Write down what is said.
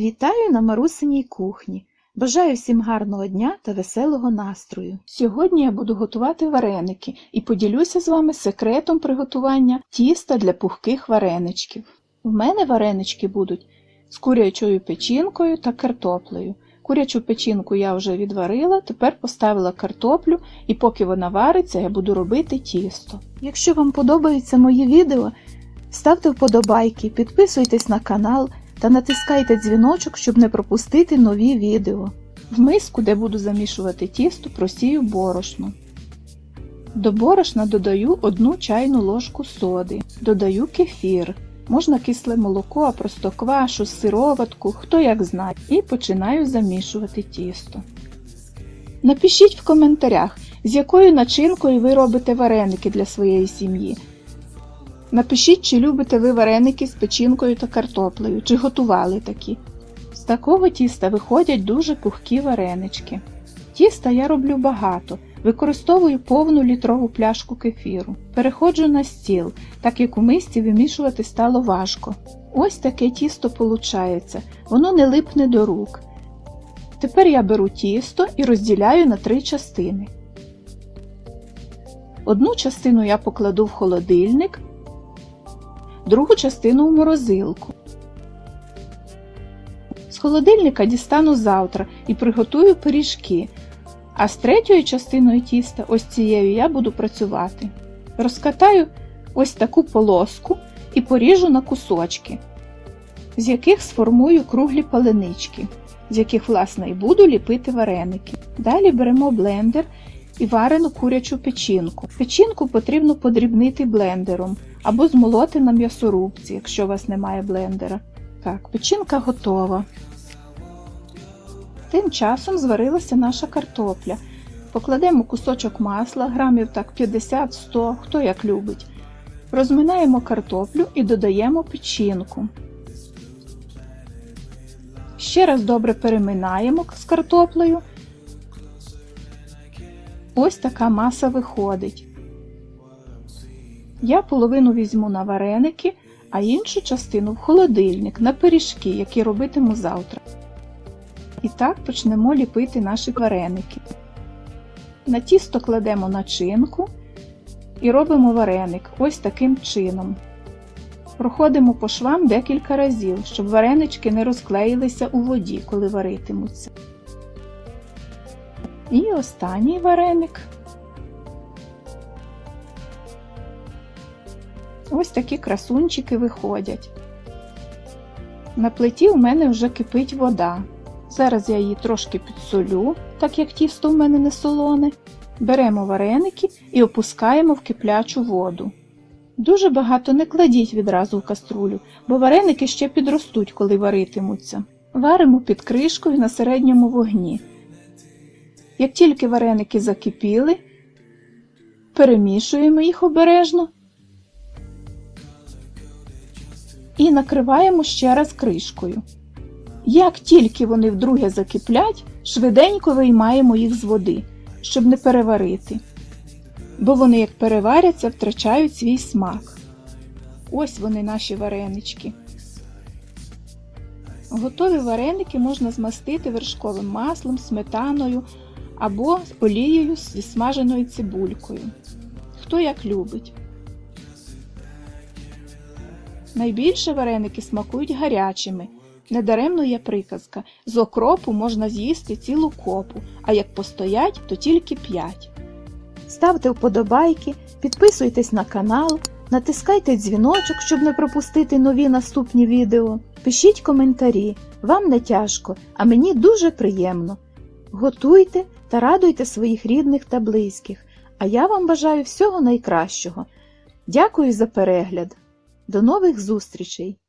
Вітаю на Марусиній кухні. Бажаю всім гарного дня та веселого настрою. Сьогодні я буду готувати вареники і поділюся з вами секретом приготування тіста для пухких вареничків. В мене варенички будуть з курячою печінкою та картоплею. Курячу печінку я вже відварила, тепер поставила картоплю і поки вона вариться, я буду робити тісто. Якщо вам подобаються мої відео, ставте вподобайки, підписуйтесь на канал та натискайте дзвіночок, щоб не пропустити нові відео. В миску, де буду замішувати тісто, просію борошно. До борошна додаю 1 чайну ложку соди, додаю кефір. Можна кисле молоко, просто квашу, сироватку, хто як знає, і починаю замішувати тісто. Напишіть в коментарях, з якою начинкою ви робите вареники для своєї сім'ї. Напишіть, чи любите ви вареники з печінкою та картоплею, чи готували такі. З такого тіста виходять дуже пухкі варенички. Тіста я роблю багато, використовую повну літрову пляшку кефіру. Переходжу на стіл, так як у мисці вимішувати стало важко. Ось таке тісто получається, воно не липне до рук. Тепер я беру тісто і розділяю на три частини. Одну частину я покладу в холодильник, другу частину в морозилку. З холодильника дістану завтра і приготую пиріжки, а з третьою частиною тіста, ось цією, я буду працювати. Розкатаю ось таку полоску і поріжу на кусочки, з яких сформую круглі паленички, з яких, власне, і буду ліпити вареники. Далі беремо блендер і варену курячу печінку. Печінку потрібно подрібнити блендером або змолоти на м'ясорубці, якщо у вас немає блендера. Так, печінка готова. Тим часом зварилася наша картопля. Покладемо кусочок масла, грамів так 50-100, хто як любить. Розминаємо картоплю і додаємо печінку. Ще раз добре переминаємо з картоплею. Ось така маса виходить. Я половину візьму на вареники, а іншу частину в холодильник на пиріжки, які робитиму завтра. І так почнемо ліпити наші вареники. На тісто кладемо начинку і робимо вареник ось таким чином. Проходимо по швам декілька разів, щоб варенички не розклеїлися у воді, коли варитимуться. І останній вареник. Ось такі красунчики виходять. На плиті у мене вже кипить вода. Зараз я її трошки підсолю, так як тісто в мене не солоне. Беремо вареники і опускаємо в киплячу воду. Дуже багато не кладіть відразу в каструлю, бо вареники ще підростуть, коли варитимуться. Варимо під кришкою на середньому вогні. Як тільки вареники закипіли, перемішуємо їх обережно і накриваємо ще раз кришкою. Як тільки вони вдруге закиплять, швиденько виймаємо їх з води, щоб не переварити, бо вони, як переваряться, втрачають свій смак. Ось вони наші варенички. Готові вареники можна змастити вершковим маслом, сметаною або з олією зі смаженою цибулькою. Хто як любить. Найбільше вареники смакують гарячими. Недаремно є приказка з окропу можна з'їсти цілу копу, а як постоять, то тільки п'ять. Ставте вподобайки, підписуйтесь на канал, натискайте дзвіночок, щоб не пропустити нові наступні відео. Пишіть коментарі, вам не тяжко, а мені дуже приємно. Готуйте та радуйте своїх рідних та близьких, а я вам бажаю всього найкращого. Дякую за перегляд! До нових зустрічей!